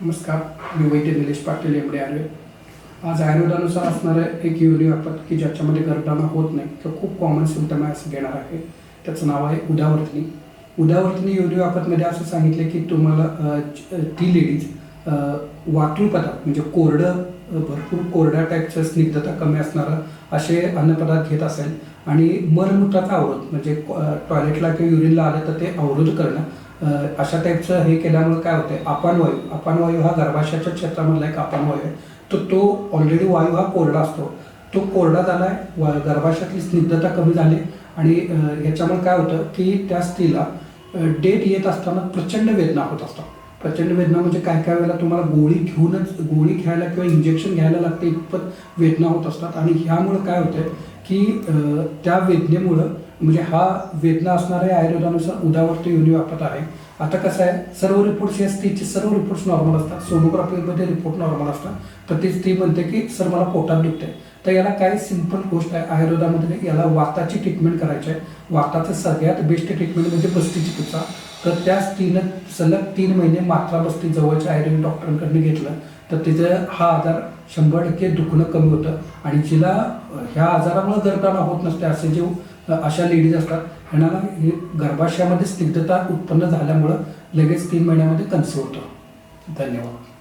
नमस्कार मी वैद्य निलेश पाटील एमडे आर्वे. आज आयुर्वेदानुसार असणारं एक युरिया आपत की ज्याच्यामध्ये गर्भधारणा होत नाही किंवा खूप कॉमन सिमटम आहे असं घेणार आहे. त्याचं नाव आहे उदावर्तनी. उदावर्तनी युरिया आपतमध्ये असं सांगितलं की तुम्हाला ती लेडीज वातूळ पदार्थ म्हणजे कोरडं भरपूर कोरड्या टाईपचं स्निग्धता कमी असणारं असे अन्नपदार्थ घेत असेल आणि मलमूत्राचा अवरोध म्हणजे टॉयलेटला किंवा युरिनला आलं तर ते अवरोध करणं अशा टाईपचं हे केल्यामुळे काय होते अपानवायू अपानवायू हा गर्भाशयाच्या क्षेत्रामधला एक अपानवायू आहे. तर तो ऑलरेडी वायू हा कोरडा असतो. तो कोरडा झालाय वा गर्भाशयातली स्निग्धता कमी झाली आणि याच्यामुळे ह्याच्यामुळे काय होतं की त्या स्त्रीला डेट येत असताना प्रचंड वेदना होत असतात. प्रचंड वेदना म्हणजे काय काय वेळेला तुम्हाला गोळी घेऊनच गोळी घ्यायला किंवा इंजेक्शन घ्यायला लागते इतपत वेदना होत असतात. आणि ह्यामुळं काय होतं की त्या वेदनेमुळं म्हणजे हा वेदना असणाऱ्या आयुर्वेदानुसार उदावरती योनी वापरत आहे. आता कसं आहे सर्व रिपोर्ट्स या स्त्रीचे सर्व रिपोर्ट्स नॉर्मल असतात. सोनोग्राफीमध्ये रिपोर्ट नॉर्मल असतात. तर ती स्त्री म्हणते की सर मला पोटात दुखते तर याला काय सिंपल गोष्ट आहे. आयुर्वेदामध्ये याला वाताची ट्रीटमेंट करायची आहे. वाताचं सगळ्यात बेस्ट ट्रीटमेंट म्हणजे बस्ती चिकित्सा. तर त्या स्त्रीनं सलग तीन महिने मात्रा बस्ती जवळच्या आयुर्वेदिक डॉक्टरांकडनं घेतलं. तर तिचं हा आजार शंभर टक्के दुखणं कमी होतं. आणि जिला ह्या आजारामुळे गर्भधारणा होत नसते. असे जे अशा लेडीज असतात. ह्यांना हे गर्भाशयामध्ये स्निग्धता उत्पन्न झाल्यामुळं लगेच तीन महिन्यामध्ये कन्सिव्ह होतं. धन्यवाद.